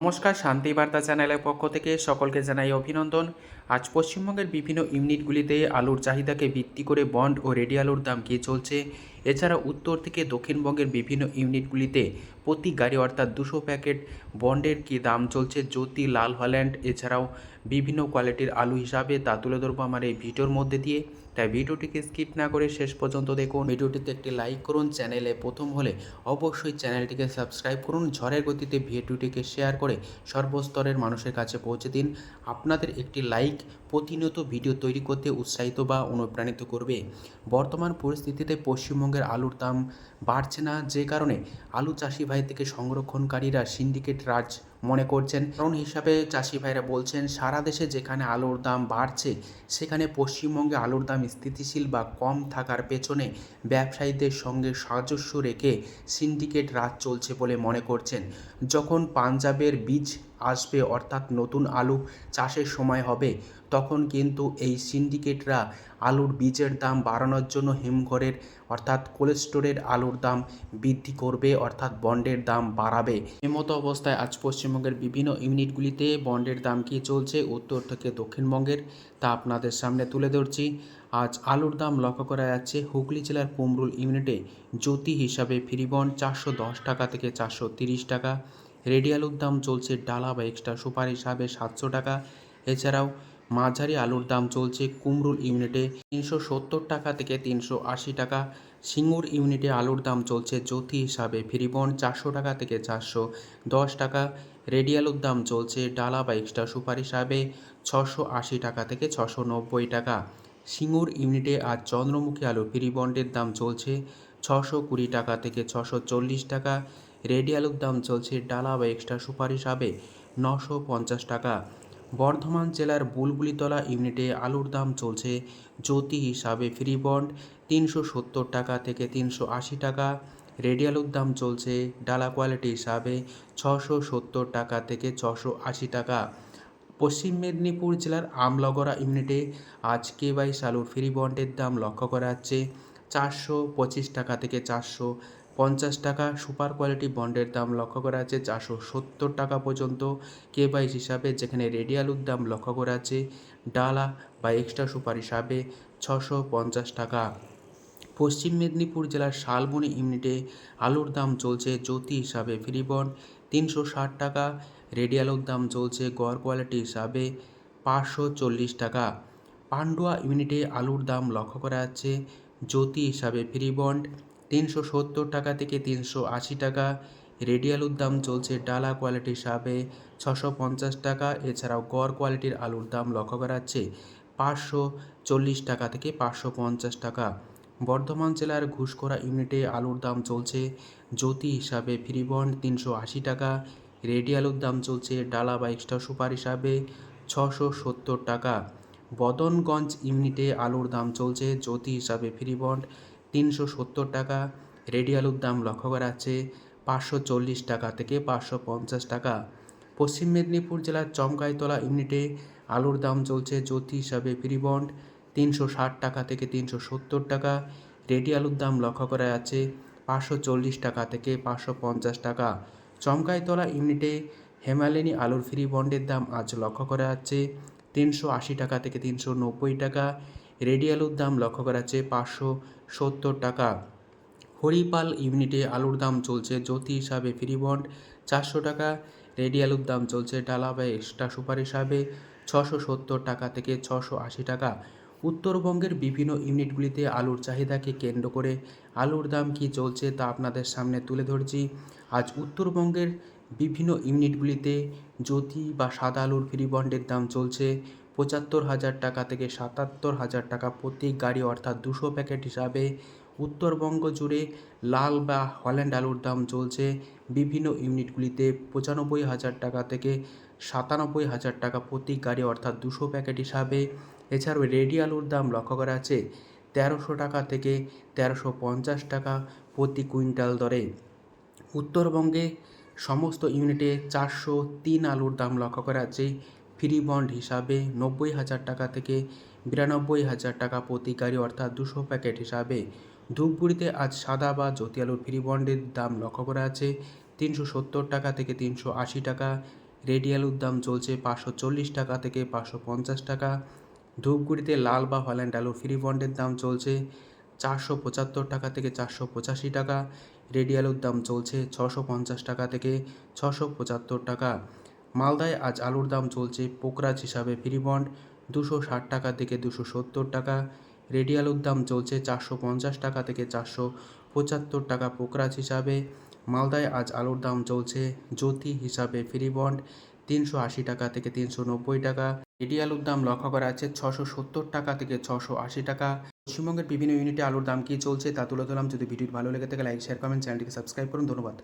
নমস্কার শান্তি বার্তা চ্যানেলের পক্ষ থেকে সকলকে জানাই অভিনন্দন। আজ পশ্চিমবঙ্গের বিভিন্ন ইউনিটগুলিতে আলুর চাহিদাকে ভিত্তি করে বন্ড ও রেডি আলুর দাম কী চলছে। এছাড়া উত্তর থেকে দক্ষিণবঙ্গের বিভিন্ন ইউনিটগুলিতে প্রতি গাড়ি অর্থাৎ দুশো প্যাকেট বন্ডের কী দাম চলছে জ্যোতি, লাল হল্যান্ড। এছাড়াও বিভিন্ন কোয়ালিটির আলু হিসাবে তা তুলে ধরবো আমার এই ভিডিওর মধ্যে দিয়ে। তাই ভিডিওটিকে স্কিপ না করে শেষ পর্যন্ত দেখুন। ভিডিওটিতে একটি লাইক করুন, চ্যানেলে প্রথম হলে অবশ্যই চ্যানেলটিকে সাবস্ক্রাইব করুন। ঝড়ের গতিতে ভিডিওটিকে শেয়ার করে সর্বস্তরের মানুষের কাছে পৌঁছে দিন। আপনাদের একটি লাইক প্রতিনিয়ত ভিডিও তৈরি করতে উৎসাহিত বা অনুপ্রাণিত করবে। বর্তমান পরিস্থিতিতে পশ্চিমবঙ্গের আলুর দাম বাড়ছে না, যে কারণে আলু চাষি ভাই থেকে সংরক্ষণকারীরা সিন্ডিকেট রাজ মনে করছেন। কারণ হিসাবে চাষি ভাইরা বলছেন, সারা দেশে যেখানে আলুর দাম বাড়ছে, সেখানে পশ্চিমবঙ্গে আলুর দাম স্থিতিশীল বা কম থাকার পেছনে ব্যবসায়ীদের সঙ্গে সাজস্য রেখে সিন্ডিকেট রাত চলছে বলে মনে করছেন। যখন পাঞ্জাবের বীজ আসবে, অর্থাৎ নতুন আলু চাষের সময় হবে তখন কিন্তু এই সিন্ডিকেটরা আলুর বীজের দাম বাড়ানোর জন্য হিমঘরের অর্থাৎ কোল্ড স্টোরের আলুর দাম বৃদ্ধি করবে, অর্থাৎ বন্ডের দাম বাড়াবে। এমতো অবস্থায় আজ পশ্চিমবঙ্গের বিভিন্ন ইউনিটগুলিতে বন্ডের দাম কি চলছে, উত্তর থেকে দক্ষিণবঙ্গের তা আপনাদের সামনে তুলে ধরছি। আজ আলুর দাম লক্ষ্য করা যাচ্ছে, হুগলি জেলার কুমরুল ইউনিটে জ্যোতি হিসাবে ফ্রি বন্ড চারশো দশ টাকা থেকে চারশো তিরিশ টাকা। রেডি আলুর দাম চলছে ডালা বা এক্সট্রা সুপার হিসাবে সাতশো টাকা। এছাড়াও মাঝারি আলুর দাম চলছে কুমরুল ইউনিটে তিনশো সত্তর টাকা থেকে তিনশো আশি টাকা। সিঙ্গুর ইউনিটে আলুর দাম চলছে জ্যোতি হিসাবে। ফ্রিবন চারশো টাকা থেকে চারশো দশ টাকা। রেডি আলুর দাম চলছে ডালা বা এক্সট্রা সুপার হিসাবে ছশো আশি টাকা থেকে ছশো নব্বই টাকা। সিঙ্গুর ইউনিটে আর চন্দ্রমুখী আলু ফ্রিবন্ডের দাম চলছে ছশো কুড়ি টাকা থেকে ছশো চল্লিশ টাকা। রেডি আলুর দাম চলছে ডালা বা এক্সট্রা সুপার হিসাবে নশো পঞ্চাশ টাকা। বর্ধমান জেলার বুলবুলিতলা ইউনিটে আলুর দাম চলছে জ্যোতি হিসাবে ফ্রি বন্ড তিনশো সত্তর টাকা থেকে তিনশো আশি টাকা। রেডি আলুর দাম চলছে ডালা কোয়ালিটি হিসাবে ছশো সত্তর টাকা থেকে ছশো আশি টাকা। পশ্চিম মেদিনীপুর জেলার আমলগড়া ইউনিটে আজ কে বাইশ আলুর ফ্রি বন্ডের দাম লক্ষ্য করা যাচ্ছে চারশো পঁচিশ টাকা থেকে চারশো পঞ্চাশ টাকা সুপার কোয়ালিটি বন্ডের দাম লক্ষ্য করা আছে চারশো সত্তর টাকা পর্যন্ত। কে বাইশ হিসাবে যেখানে রেডি আলুর দাম লক্ষ্য করা আছে, ডালা বা এক্সট্রা সুপার হিসাবে ছশো পঞ্চাশ টাকা। পশ্চিম মেদিনীপুর জেলার শালবনি ইউনিটে আলুর দাম চলছে জ্যোতি হিসাবে ফ্রি বন্ড, তিনশো ষাট টাকা। রেডি আলুর দাম চলছে গড় কোয়ালিটি হিসাবে পাঁচশো চল্লিশ টাকা। পান্ডুয়া ইউনিটে আলুর দাম লক্ষ্য করা যাচ্ছে জ্যোতি হিসাবে ফ্রি বন্ড তিনশো সত্তর টাকা থেকে তিনশো আশি টাকা। রেডি আলুর দাম চলছে ডালা কোয়ালিটি হিসাবে ছশো পঞ্চাশ টাকা। এছাড়াও গড় কোয়ালিটির আলুর দাম লক্ষ্য করা যাচ্ছে পাঁচশো চল্লিশ টাকা থেকে পাঁচশো পঞ্চাশ টাকা। বর্ধমান জেলার ঘুষকরা ইউনিটে আলুর দাম চলছে জ্যোতি হিসাবে ফ্রি বন্ড তিনশো আশি টাকা। রেডি আলুর দাম চলছে ডালা বা এক্সট্রা সুপার হিসাবে ছশো সত্তর টাকা। বদনগঞ্জ ইউনিটে আলুর দাম চলছে জ্যোতি হিসাবে ফ্রি বন্ড তিনশো সত্তর টাকা। রেডি আলুর দাম লক্ষ্য করা যাচ্ছে পাঁচশো চল্লিশ টাকা থেকে পাঁচশো পঞ্চাশ টাকা। পশ্চিম মেদিনীপুর জেলার চমকাইতলা ইউনিটে আলুর দাম চলছে জ্যোতি হিসাবে ফ্রি বন্ড তিনশো ষাট টাকা থেকে তিনশো সত্তর টাকা। রেডি আলুর দাম লক্ষ্য করা যাচ্ছে পাঁচশো চল্লিশ টাকা থেকে পাঁচশো পঞ্চাশ টাকা। চমকাইতলা ইউনিটে হেমালিনী আলুর ফ্রি বন্ডের দাম আজ লক্ষ্য করা যাচ্ছে তিনশো আশি টাকা থেকে তিনশো নব্বই টাকা। রেডি আলুর দাম লক্ষ্য করা যাচ্ছে পাঁচশো সত্তর টাকা। হরিপাল ইউনিটে আলুর দাম চলছে জ্যোতি হিসাবে ফ্রি বন্ড চারশো টাকা রেডি আলুর দাম চলছে ডালা বা এক্সট্রা সুপার হিসাবে ছশো সত্তর টাকা থেকে ছশো আশি টাকা। উত্তরবঙ্গের বিভিন্ন ইউনিটগুলিতে আলুর চাহিদাকে কেন্দ্র করে আলুর দাম কী চলছে তা আপনাদের সামনে তুলে ধরছি। আজ উত্তরবঙ্গের বিভিন্ন ইউনিটগুলিতে জ্যোতি বা সাদা আলুর ফ্রি বন্ডের দাম চলছে পঁচাত্তর হাজার টাকা থেকে সাতাত্তর হাজার টাকা প্রতি গাড়ি, অর্থাৎ দুশো প্যাকেট হিসাবে উত্তরবঙ্গ জুড়ে লাল বা হল্যান্ড আলুর দাম চলছে। বিভিন্ন ইউনিটগুলিতে পঁচানব্বই হাজার টাকা থেকে সাতানব্বই হাজার টাকা প্রতি গাড়ি, অর্থাৎ দুশো প্যাকেট হিসাবে। এছাড়াও রেডি আলুর দাম লক্ষ্য করা আছে তেরোশো টাকা থেকে তেরোশো পঞ্চাশ টাকা প্রতি কুইন্টাল দরে। উত্তরবঙ্গে সমস্ত ইউনিটে চারশো তিন আলুর দাম লক্ষ্য করা আছে। ফ্রি বন্ড হিসাবে নব্বই হাজার টাকা থেকে বিরানব্বই হাজার টাকা প্রতি গাড়ি অর্থাৎ দুশো প্যাকেট হিসাবে। ধূপগুড়িতে আজ সাদা বা জ্যোতি আলুর ফ্রি বন্ডের দাম লক্ষ্য করা আছে। তিনশো সত্তর টাকা থেকে তিনশো আশি টাকা রেডি আলুর দাম চলছে পাঁচশো চল্লিশ টাকা থেকে পাঁচশো পঞ্চাশ টাকা। ধূপগুড়িতে লাল বা হল্যান্ড আলু ফ্রি বন্ডের দাম চলছে চারশো পঁচাত্তর টাকা থেকে চারশো পঁচাশি টাকা রেডি আলুর দাম চলছে ছশো পঞ্চাশ টাকা থেকে ছশো পঁচাত্তর টাকা। মালদায় আজ আলুর দাম চলছে পোকরাজ হিসাবে ফ্রি বন্ড, দুশো ষাট টাকা থেকে দুশো সত্তর টাকা। রেডি আলুর দাম চলছে চারশো পঞ্চাশ টাকা থেকে চারশো পঁচাত্তর টাকা পোকরাজ হিসাবে। মালদায় আজ আলুর দাম চলছে জ্যোতি হিসাবে ফ্রি বন্ড, তিনশো আশি টাকা থেকে তিনশো নব্বই টাকা। রেডি আলুর দাম লক্ষ্য করা আছে ছশো সত্তর টাকা থেকে ছশো আশি টাকা। পশ্চিমবঙ্গের বিভিন্ন ইউনিটে আলুর দাম কী চলছে তা তুলে ধরলাম। যদি ভিডিওটি ভালো লেগে থাকে, লাইক, শেয়ার, কমেন্ট, চ্যানেলটিকে সাবস্ক্রাইব করুন। ধন্যবাদ।